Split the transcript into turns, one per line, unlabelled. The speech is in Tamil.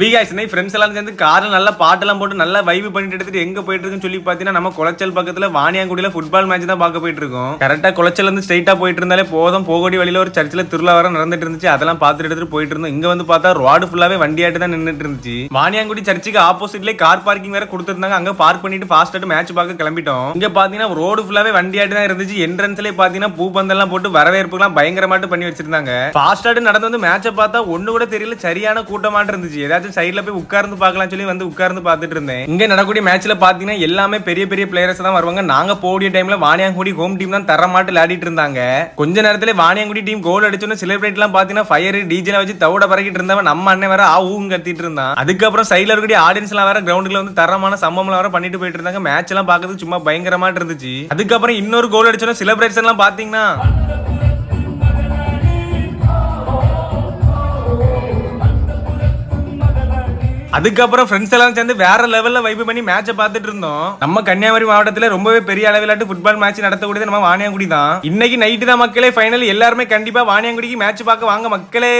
விகாஸ் ஃப்ரெண்ட்ஸ் எல்லாம் சேர்ந்து காரில் நல்லா பாட்டெல்லாம் போட்டு நல்லா வைப் பண்ணிட்டு எடுத்துட்டு எங்க போயிட்டு இருக்குன்னு சொல்லி பாத்தீங்கன்னா நம்ம குளச்சல் பக்கத்துல வாணியாங்குடியில ஃபுட்பால் மேட்ச் தான் பார்க்க போயிட்டு இருக்கோம். கரெக்டா குளச்சல் இருந்து ஸ்ட்ரைட்டா போயிட்டு இருந்தாலே போதும். போகடி வழியில ஒரு சர்ச்சில் திருவிழா வர நடந்துட்டு இருந்துச்சு. அதெல்லாம் பார்த்துட்டு எடுத்துட்டு போயிட்டு இருந்தோம். இங்க வந்து பார்த்தா ரோடு ஃபுல்லாவே வண்டியாட்டு தான் நின்னுட்டு இருந்துச்சு. வாணியாங்குடி சர்ச்சுக்கு ஆப்போசிட்லயே கார் பார்க்கிங் வேற கொடுத்துருந்தாங்க. அங்க பார்க் பண்ணிட்டு ஃபாஸ்ட்டு மேட்ச் பார்க்க கிளம்பிட்டோம். இங்க பாத்தீங்கன்னா ரோடு ஃபுல்லாவே வண்டியாட்டு தான் இருந்துச்சு. என்ட்ரன்ஸ்லேயே பாத்தீங்கன்னா பூ பந்தெல்லாம் போட்டு வரவேற்புலாம் பயங்கரமாட்டு பண்ணி வச்சிருந்தாங்க. ஃபாஸ்டாட்டு நடந்து வந்து மேட்சை பார்த்தா ஒண்ணு கூட தெரியல. சரியான கூட்டமாட்டு இருந்துச்சு. ஏதாச்சும் சைடில் போய் உட்கார்ந்து பார்க்கலாம் சொல்லி வந்து உட்கார்ந்து பார்த்துட்டு இருந்தேன். இங்கே நடக்கூடிய மேட்ச்ல பார்த்தீங்கன்னா எல்லாமே பெரிய பெரிய பிளேயர்ஸ் தான் வருவாங்க. நாங்கள் போடிய டைமில் வாணியாங்குடி ஹோம் டீம் தான் தரமாட்டு விளையாடிட்டு இருந்தாங்க. கொஞ்ச நேரத்துல வாணியாங்குடி டீம் கோல் அடிச்சோன்னு செலிப்ரேட்லாம் பார்த்தீங்கன்னா ஃபயர் டிஜில வச்சு தவிட பறக்கிட்டு இருந்தவன் நம்ம அண்ணன் வேற ஆ ஊங்க கத்திட்டு இருந்தான். அதுக்கப்புறம் சைடில் இருக்கக்கூடிய ஆடியன்ஸ்லாம் வேற கிரவுண்டுல வந்து தரமான சம்பவம்லாம் வேற பண்ணிட்டு போயிட்டு இருந்தாங்க. மேட்ச் எல்லாம் பாக்குறது சும்மா பயங்கரமாட்டு இருந்துச்சு. அதுக்கப்புறம் இன்னொரு கோல் அடிச்சோன்னா செலிப்ரேஷன்லாம் பாத்தீங்கன்னா அதுக்கப்புறம் ஃப்ரெண்ட்ஸ் எல்லாம் சேர்ந்து வேற லெவல்ல வைப் பண்ணி மேட்சை பார்த்துட்டு இருந்தோம். நம்ம கன்னியாகுமரி மாவட்டத்துல ரொம்பவே பெரிய அளவிலாட்டு ஃபுட்பால் மேட்ச் நடத்தக்கூடியது நம்ம வாணியாங்குடி தான். இன்னைக்கு நைட்டு தான் மக்களே ஃபைனல் எல்லாருமே கண்டிப்பா வாணியாங்குடிக்கு மேட்ச் பார்க்க வாங்க மக்களே.